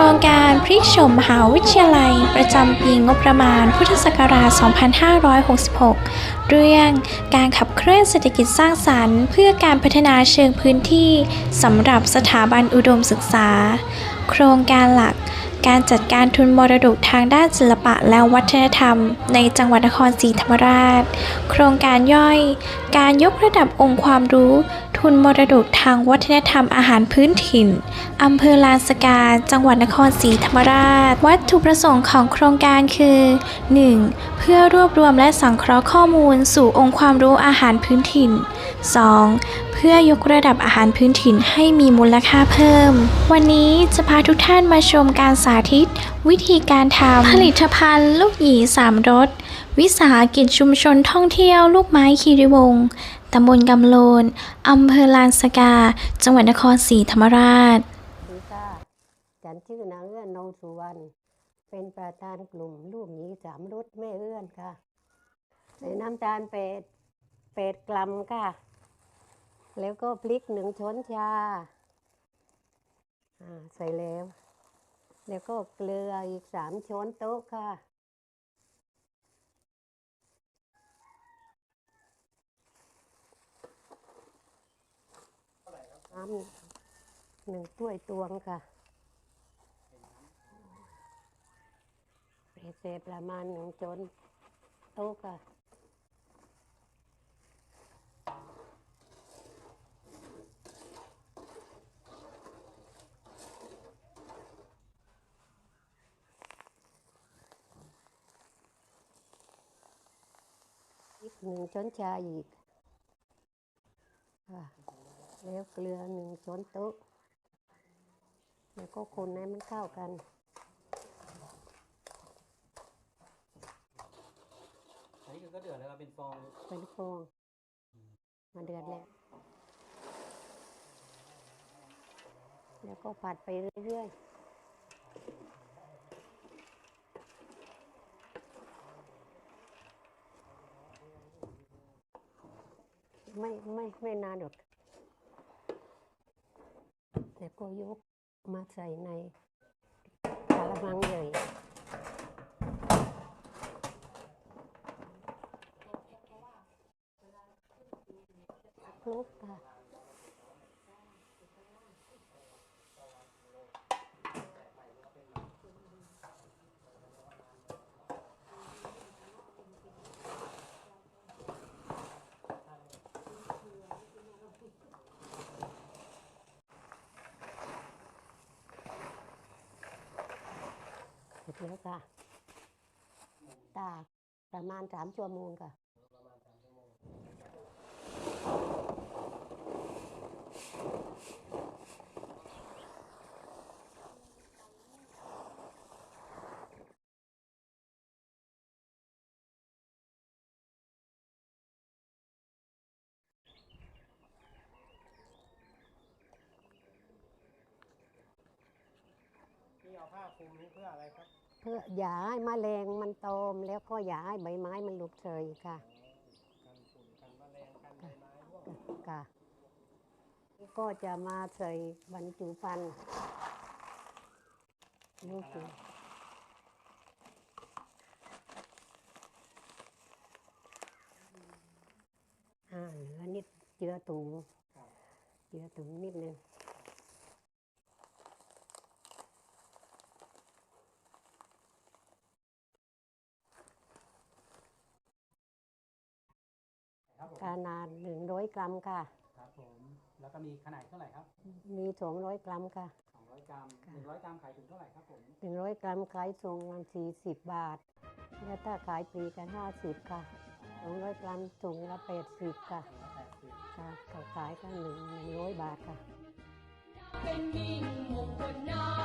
ครงการพลิกโฉมมหาวิทยาลัย ประจำปีงบประมาณพุทธศักราช 2566 เรื่องการขับเคลื่อนเศรษฐกิจสร้างสรรค์ เพื่อการพัฒนาเชิงพื้นที่สำหรับสถาบันอุดมศึกษา โครงการหลัก การจัดการทุนมรดกทางด้านศิลปะและวัฒนธรรม ในจังหวัดนครศรีธรรมราช โครงการย่อย การยกระดับองค์ความรู้ ทุนมรดกทางวัฒนธรรมอาหารพื้นถิ่นอำเภอลานสกาจังหวัดนครศรีธรรมราช วัตถุประสงค์ของโครงการคือ 1. เพื่อรวบรวมและสังเคราะห์ข้อมูลสู่องค์ความรู้อาหารพื้นถิ่น 2. เพื่อยกระดับอาหารพื้นถิ่นให้มีมูลค่าเพิ่ม วันนี้จะพาทุกท่านมาชมการสาธิต วิธีการทำผลิตภัณฑ์ลูกหยีสามรส วิสาหกิจชุมชนท่องเที่ยวลูกไม้คีรีวงศ์ตำบลกำโลนอำเภอลานสกา จังหวัดนครศรีธรรมราชดีค่ะฉันชื่อนางเอื้อนโนสุวรรณ เป็นประธานกลุ่มลูกหยีสามรสแม่เอื้อนค่ะใส่น้ำตาลเป็ดเป็ดกลัมค่ะ แล้วก็พริกหนึ่งช้อนชาใส่แล้ว แล้วก็เกลืออีกสามช้อนโต๊ะค่ะ น้ำหนึ่งถ้วยตวงค่ะเศษประมาณหนึ่งจนโต๊ะค่ะ หนึ่งช้อนชาอีกค่ะแล้วเกลือหนึ่งช้อนโต๊ะแล้วก็คนให้มันเข้ากัน อันนี้คือก็เดือดแล้วครับเป็นฟอง เป็นฟอง มาเดือดแล้ว แล้วก็ผัดไปเรื่อยๆ ไม่ไม่ไม่นานหรอกแล้วก็ยกมาใส่ในกระมังใหญ่คลุกค่ะ สร็จแล้วค่ะ ตากประมาณสามชั่วโมงค่ะนี่เอาผ้าคลุมนี้เพื่ออะไรครับ พื่ออย่าให้มแมลงมันโตมแล้วก็อย่าให้ใบไม้มันหลุดเฉยค่ะกันฝุ่นกันแมลงกันใบไม้ร่วงค่ะก็จะมาใส่บรรจุภัณฑ์ลูกจิอ่าเหลือนิดเจือถุงเจือถุงนิดนึง ครับผมขนาดหนึ่งร้อยกรัมค่ะ ครับผม แล้วก็มีขนาดเท่าไหร่ครับ มีสองร้อยกรัมค่ะ 200 กรัม100 กรัมขายถึงเท่าไหร่ครับผม หนึ่งร้อยกรัมขายส่งมันสี่สิบบาท แล้วถ้าขายปลีกกันห้าสิบค่ะสองร้อยกรัมส่งละแปดสิบค่ะ180ค่ะเขาขายกันหนึ่งหนึ่งร้อยบาทค่ะ เป็นมิ่งมงคลนา